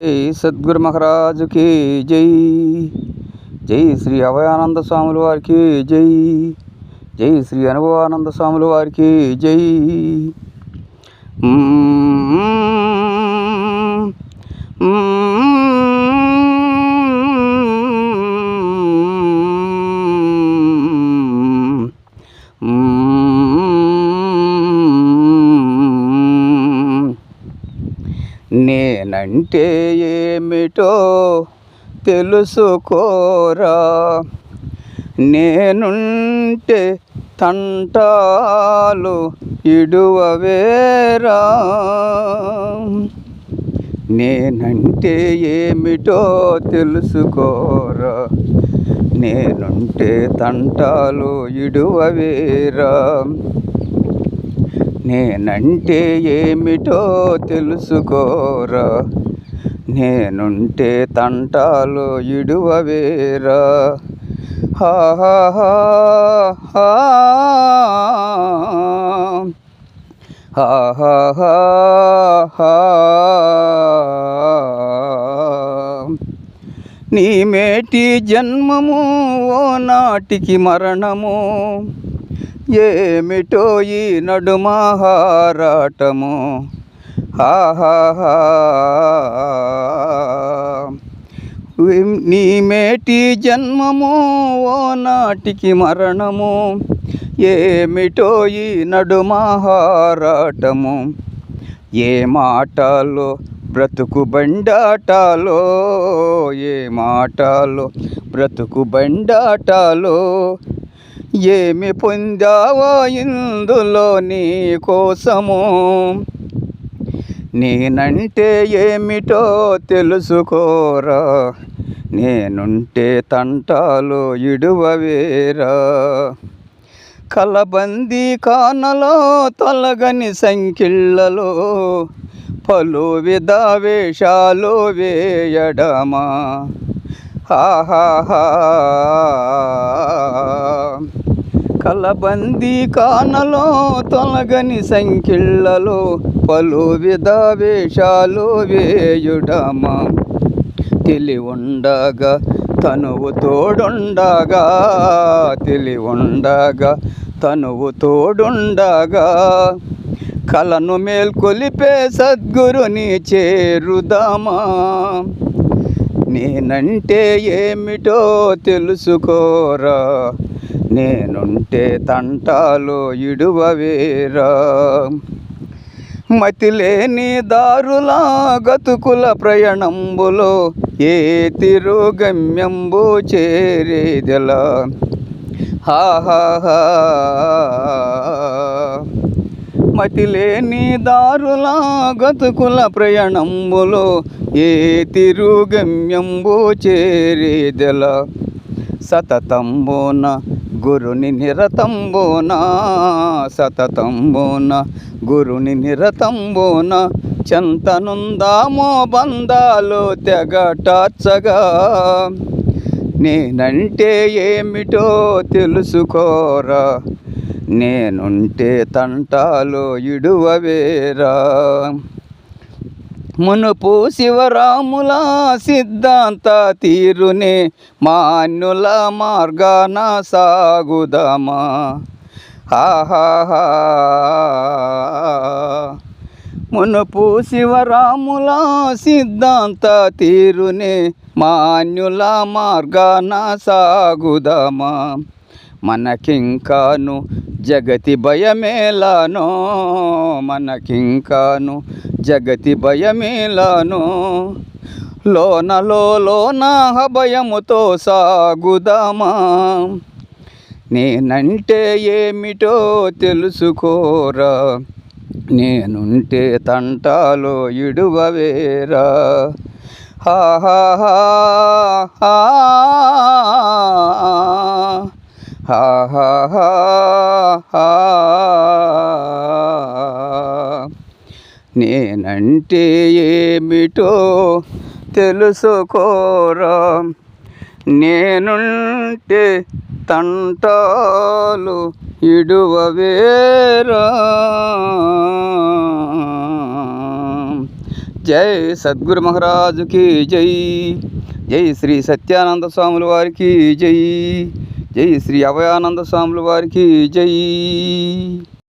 సద్గురు మహారాజుకి జై జై శ్రీ అభయానంద స్వాముల వారికి జై జై శ్రీ అనుభవానంద స్వాముల వారికి జై మ్మ్. మ్మ్. నేనంటే ఏమిటో తెలుసుకోరా? నేనుంటే తంటాలు ఇడువవేరా? నేనంటే ఏమిటో తెలుసుకోరా? నేనుంటే తంటాలు ఇడువవేరా? నేనంటే ఏమిటో తెలుసుకోరా? నేనుంటే తంటాలు ఇడువవేరా? హా హా నీ మేటి జన్మము ఓ నాటికి మరణము. ఏమిటో ఈ నడుమహారాటము హాహాహా. నీ మేటి జన్మము ఓ నాటికి మరణము. ఏమిటో ఈ నడుమహారాటము ఏ మాటలో బ్రతుకు బండాటాలో? ఏ మాటలో బ్రతుకు బండాటాలో? ఏమి పొందావో ఇందులో నీ కోసము? నేనంటే ఏమిటో తెలుసుకోరా? నేనుంటే తంటాలు ఇడువవేరా? కలబంది కానలో తొలగని సంఖ్యలలో పలు విధ వేషాలు వేయడమా? హాహాహా కలబంది కానలో తొలగని సంఖ్యలలో పలు విధ వేషాలు వేయుడమా తెలి ఉండగా తనువు తోడుండగా తెలి ఉండగా తనువు తోడుండగా. కలను మేల్కొలిపే సద్గురుని చేరుదామా. నేనంటే ఏమిటో తెలుసుకోరా. నేనుంటే తంటాలో ఇడువవేరా? మతిలేని దారులా గతుకుల ప్రయాణంబులో ఏ తిరుగమ్యంబు చేరేదెలా? హాహాహా మతిలేని దారులా గతుకుల ప్రయాణంబులో ఏ తిరుగమ్యంబు చేరేదెలా? సతతంబున గురుని నిరతంబోన సతతంబోన గురుని నిరతంబోన చెంతనుందామో బంధాలు తెగటార్చగా. నేనంటే ఏమిటో తెలుసుకోరా నేనుంటే తంటాలు ఇడువవేరా. మునుపు శివరాముల సిద్ధాంత తీరునే మాన్యుల మార్గాన సాగుదమా? ఆహాహా మునుపు శివరాముల సిద్ధాంత తీరునే మాన్యుల మార్గాన సాగుదమా? మనకింకాను జగతి భయమేలానో మనకింకాను జగతి భయమేలానో. లోనలో లోన భయముతో సాగుదామా? నేనంటే ఏమిటో తెలుసుకోరా? నేనుంటే తంటాలో ఇడువవేరా? హాహాహా హా హా నేనంటే ఏమిటో తెలుసుకోరా? నేనుంటే తంటాలు ఇడువవేరా? జై సద్గురు మహారాజుకి జై. జై శ్రీ సత్యానంద స్వాముల వారికి జై. జై శ్రీ అభయానంద స్వాముల వారికి జై.